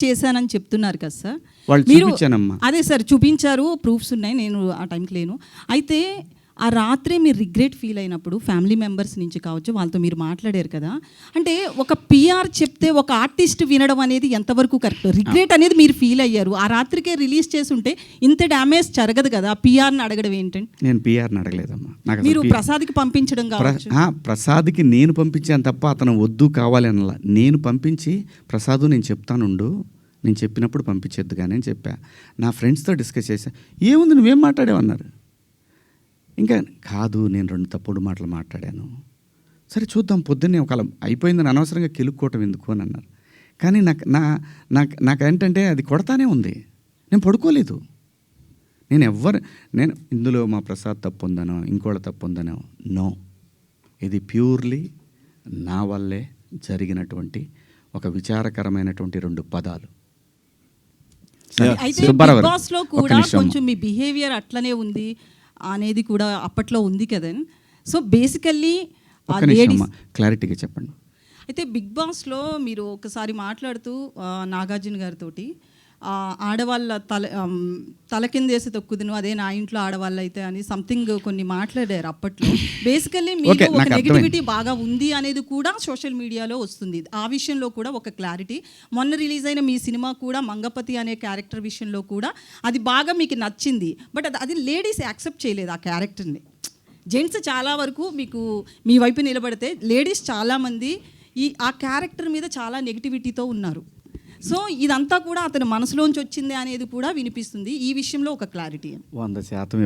చేశానని చెప్తున్నారు కదా సార్ మీరు. అదే సార్ చూపించారు ప్రూఫ్స్ ఉన్నాయి నేను ఆ టైంకి లేను అయితే ఆ రాత్రే మీరు రిగ్రెట్ ఫీల్ అయినప్పుడు ఫ్యామిలీ మెంబర్స్ నుంచి కావచ్చు వాళ్ళతో మీరు మాట్లాడారు కదా? అంటే ఒక పిఆర్ చెప్తే ఒక ఆర్టిస్ట్ వినడం అనేది ఎంతవరకు కరెక్ట్? రిగ్రెట్ అనేది మీరు ఫీల్ అయ్యారు. ఆ రాత్రికే రిలీజ్ చేసి ఉంటే ఇంత డ్యామేజ్ జరగదు కదా? పిఆర్ని అడగడం ఏంటంటే నేను పిఆర్ని అడగలేదమ్మా. నాకు మీరు ప్రసాద్కి పంపించడం కావచ్చు. ప్రసాద్కి నేను పంపించాను తప్ప అతను వద్దు కావాలి అనలా నేను పంపించి ప్రసాద్ నేను చెప్తానుండు నేను చెప్పినప్పుడు పంపించొద్దు కానీ అని చెప్పా. నా ఫ్రెండ్స్తో డిస్కస్ చేశా. ఏముంది నువ్వేం మాట్లాడావన్నారు ఇంకా కాదు నేను రెండు తప్పుడు మాటలు మాట్లాడాను. సరే చూద్దాం పొద్దున్నే ఒకవేళ అయిపోయిందని అనవసరంగా కెలుక్కోవటం ఎందుకు అని అన్నారు. కానీ నాకు నా నాకు నాకేంటంటే అది కొడతానే ఉంది. నేను పడుకోలేదు. నేను ఎవ్వరు నేను ఇందులో మా ప్రసాద్ తప్పు ఉందనో ఇంకోళ్ళ తప్పు ఉందనో నో. ఇది ప్యూర్లీ నా వల్లే జరిగినటువంటి ఒక విచారకరమైనటువంటి రెండు పదాలు. సరే, అయితే బిగ్ బాస్లో కూడా. కొంచెం మీ బిహేవియర్ అట్లనే ఉంది. అనేది కూడా అప్పట్లో ఉంది కదా. సో బేసికల్లీ క్లారిటీగా చెప్పండి. అయితే బిగ్ బాస్లో మీరు ఒకసారి మాట్లాడుతూ నాగార్జున గారితో ఆడవాళ్ళ తల తల కిందేసి తొక్కుదును అదే నా ఇంట్లో ఆడవాళ్ళు అయితే అని సంథింగ్ కొన్ని మాట్లాడారు అప్పట్లో. బేసికల్లీ మీకు ఒక. నెగిటివిటీ బాగా ఉంది అనేది కూడా సోషల్ మీడియాలో వస్తుంది. ఆ విషయంలో కూడా ఒక క్లారిటీ మొన్న రిలీజ్ అయిన మీ సినిమా కూడా మంగపతి అనే క్యారెక్టర్ విషయంలో కూడా అది బాగా మీకు నచ్చింది. బట్ అది అది లేడీస్ యాక్సెప్ట్ చేయలేదు ఆ క్యారెక్టర్ని జెంట్స్ చాలా వరకు మీకు మీ వైపు నిలబడితే లేడీస్ చాలామంది ఈ ఆ క్యారెక్టర్ మీద చాలా నెగిటివిటీతో ఉన్నారు. సో ఇదంతా కూడా అతని మనసులోంచి వచ్చింది అనేది కూడా వినిపిస్తుంది. ఈ విషయంలో ఒక క్లారిటీ వంద శాతం